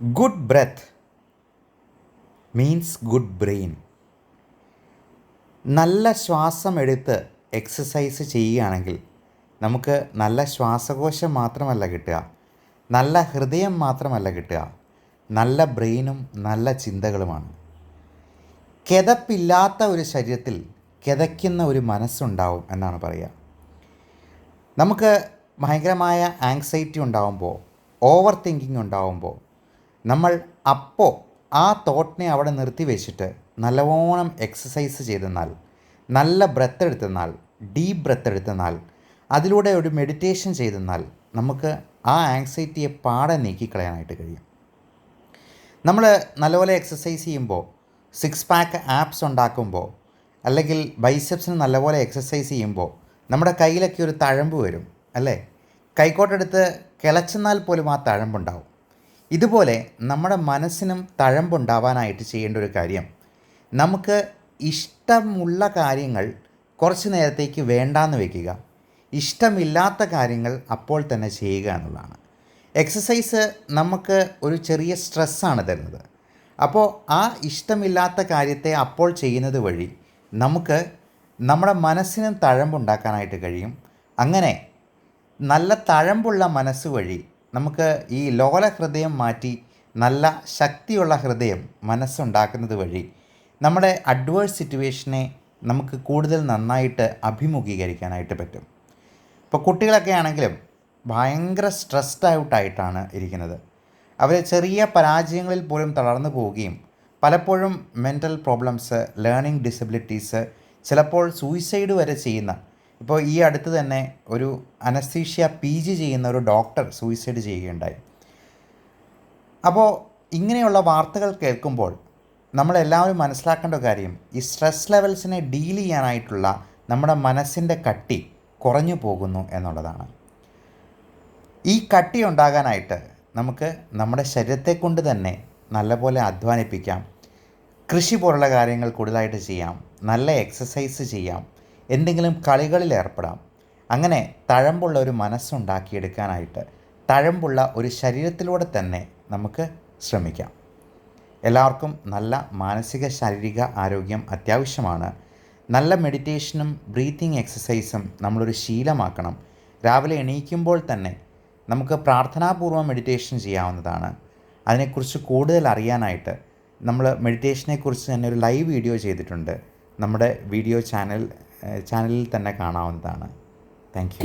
Good breath means good brain നല്ല ശ്വാസം എടുത്ത് എക്സസൈസ് ചെയ്യുകയാണെങ്കിൽ നമുക്ക് നല്ല ശ്വാസകോശം മാത്രമല്ല കിട്ടുക. നല്ല ഹൃദയം മാത്രമല്ല കിട്ടുക. നല്ല ബ്രെയിനും നല്ല ചിന്തകളുമാണ്. കിതപ്പില്ലാത്ത ഒരു ശരീരത്തിൽ കിതയ്ക്കുന്ന ഒരു മനസ്സുണ്ടാവും എന്നാണ് പറയുക. നമുക്ക് ഭയങ്കരമായ ആങ്സൈറ്റി ഉണ്ടാകുമ്പോൾ ഓവർ തിങ്കിങ് ഉണ്ടാകുമ്പോൾ നമ്മൾ അപ്പോൾ ആ തോട്ടിനെ അവിടെ നിർത്തി വെച്ചിട്ട് നല്ലവണ്ണം എക്സസൈസ് ചെയ്തെന്നാൽ നല്ല ബ്രത്ത് എടുത്തെന്നാൽ ഡീപ്പ് ബ്രത്ത് എടുത്തെന്നാൽ അതിലൂടെ ഒരു മെഡിറ്റേഷൻ ചെയ്തെന്നാൽ നമുക്ക് ആ ആങ്സൈറ്റിയെ പാടെ നീക്കിക്കളയാനായിട്ട് കഴിയും. നമ്മൾ നല്ലപോലെ എക്സസൈസ് ചെയ്യുമ്പോൾ സിക്സ് പാക്ക് ആപ്സ് ഉണ്ടാക്കുമ്പോൾ അല്ലെങ്കിൽ ബൈസെപ്സിന് നല്ലപോലെ എക്സസൈസ് ചെയ്യുമ്പോൾ നമ്മുടെ കയ്യിലൊക്കെ ഒരു തഴമ്പ് വരും അല്ലേ? കൈക്കോട്ടെടുത്ത് കിളച്ചെന്നാൽ പോലും ആ തഴമ്പുണ്ടാവും. ഇതുപോലെ നമ്മുടെ മനസ്സിനും തഴമ്പുണ്ടാവാനായിട്ട് ചെയ്യേണ്ട ഒരു കാര്യം. നമുക്ക് ഇഷ്ടമുള്ള കാര്യങ്ങൾ കുറച്ച് നേരത്തേക്ക് വേണ്ടാന്ന് വയ്ക്കുക ഇഷ്ടമില്ലാത്ത കാര്യങ്ങൾ അപ്പോൾ തന്നെ ചെയ്യുക എന്നുള്ളതാണ്. എക്സസൈസ് നമുക്ക് ഒരു ചെറിയ സ്ട്രെസ്സാണ് തരുന്നത്. അപ്പോൾ ആ ഇഷ്ടമില്ലാത്ത കാര്യത്തെ അപ്പോൾ ചെയ്യുന്നത് വഴി നമുക്ക് നമ്മുടെ മനസ്സിനും തഴമ്പുണ്ടാക്കാനായിട്ട് കഴിയും. അങ്ങനെ നല്ല തഴമ്പുള്ള മനസ്സ് വഴി നമുക്ക് ഈ ലോല ഹൃദയം മാറ്റി നല്ല ശക്തിയുള്ള ഹൃദയം മനസ്സുണ്ടാക്കുന്നത് വഴി നമ്മുടെ അഡ്വേഴ്സ് സിറ്റുവേഷനെ നമുക്ക് കൂടുതൽ നന്നായിട്ട് അഭിമുഖീകരിക്കാനായിട്ട് പറ്റും. ഇപ്പോൾ കുട്ടികളൊക്കെ ആണെങ്കിലും ഭയങ്കര സ്ട്രെസ്ഡ് ഔട്ടായിട്ടാണ് ഇരിക്കുന്നത്. അവർ ചെറിയ പരാജയങ്ങളിൽ പോലും തളർന്നു പോവുകയും പലപ്പോഴും മെന്റൽ പ്രോബ്ലംസ് ലേണിംഗ് ഡിസബിലിറ്റീസ് ചിലപ്പോൾ സൂയിസൈഡ് വരെ ചെയ്യുന്ന ഇപ്പോൾ ഈ അടുത്ത് തന്നെ ഒരു അനസ്തീഷ്യ പി ജി ചെയ്യുന്ന ഒരു ഡോക്ടർ സൂയിസൈഡ് ചെയ്യുകയുണ്ടായി. അപ്പോൾ ഇങ്ങനെയുള്ള വാർത്തകൾ കേൾക്കുമ്പോൾ നമ്മളെല്ലാവരും മനസ്സിലാക്കേണ്ട കാര്യം ഈ സ്ട്രെസ് ലെവൽസിനെ ഡീൽ ചെയ്യാനായിട്ടുള്ള നമ്മുടെ മനസ്സിന്റെ കട്ടി കുറഞ്ഞു പോകുന്നു എന്നുള്ളതാണ്. ഈ കട്ടി ഉണ്ടാകാനായിട്ട് നമുക്ക് നമ്മുടെ ശരീരത്തെ കൊണ്ട് തന്നെ നല്ലപോലെ അധ്വാനിപ്പിക്കാം കൃഷി പോലുള്ള കാര്യങ്ങൾ കൂടുതലായിട്ട് ചെയ്യാം നല്ല എക്സസൈസ് ചെയ്യാം എന്തെങ്കിലും കളികളിൽ ഏർപ്പെടാം. അങ്ങനെ തഴമ്പുള്ള ഒരു മനസ്സുണ്ടാക്കിയെടുക്കാനായിട്ട് തഴമ്പുള്ള ഒരു ശരീരത്തിലൂടെ തന്നെ നമുക്ക് ശ്രമിക്കാം. എല്ലാവർക്കും നല്ല മാനസിക ശാരീരിക ആരോഗ്യം അത്യാവശ്യമാണ്. നല്ല മെഡിറ്റേഷനും ബ്രീത്തിങ് എക്സസൈസും നമ്മളൊരു ശീലമാക്കണം. രാവിലെ എണീക്കുമ്പോൾ തന്നെ നമുക്ക് പ്രാർത്ഥനാപൂർവം മെഡിറ്റേഷൻ ചെയ്യാവുന്നതാണ്. അതിനെക്കുറിച്ച് കൂടുതൽ അറിയാനായിട്ട് നമ്മൾ മെഡിറ്റേഷനെക്കുറിച്ച് തന്നെ ഒരു ലൈവ് വീഡിയോ ചെയ്തിട്ടുണ്ട്. നമ്മുടെ വീഡിയോ ചാനൽ ചാനലിൽ തന്നെ കാണാവുന്നതാണ് താങ്ക് യു.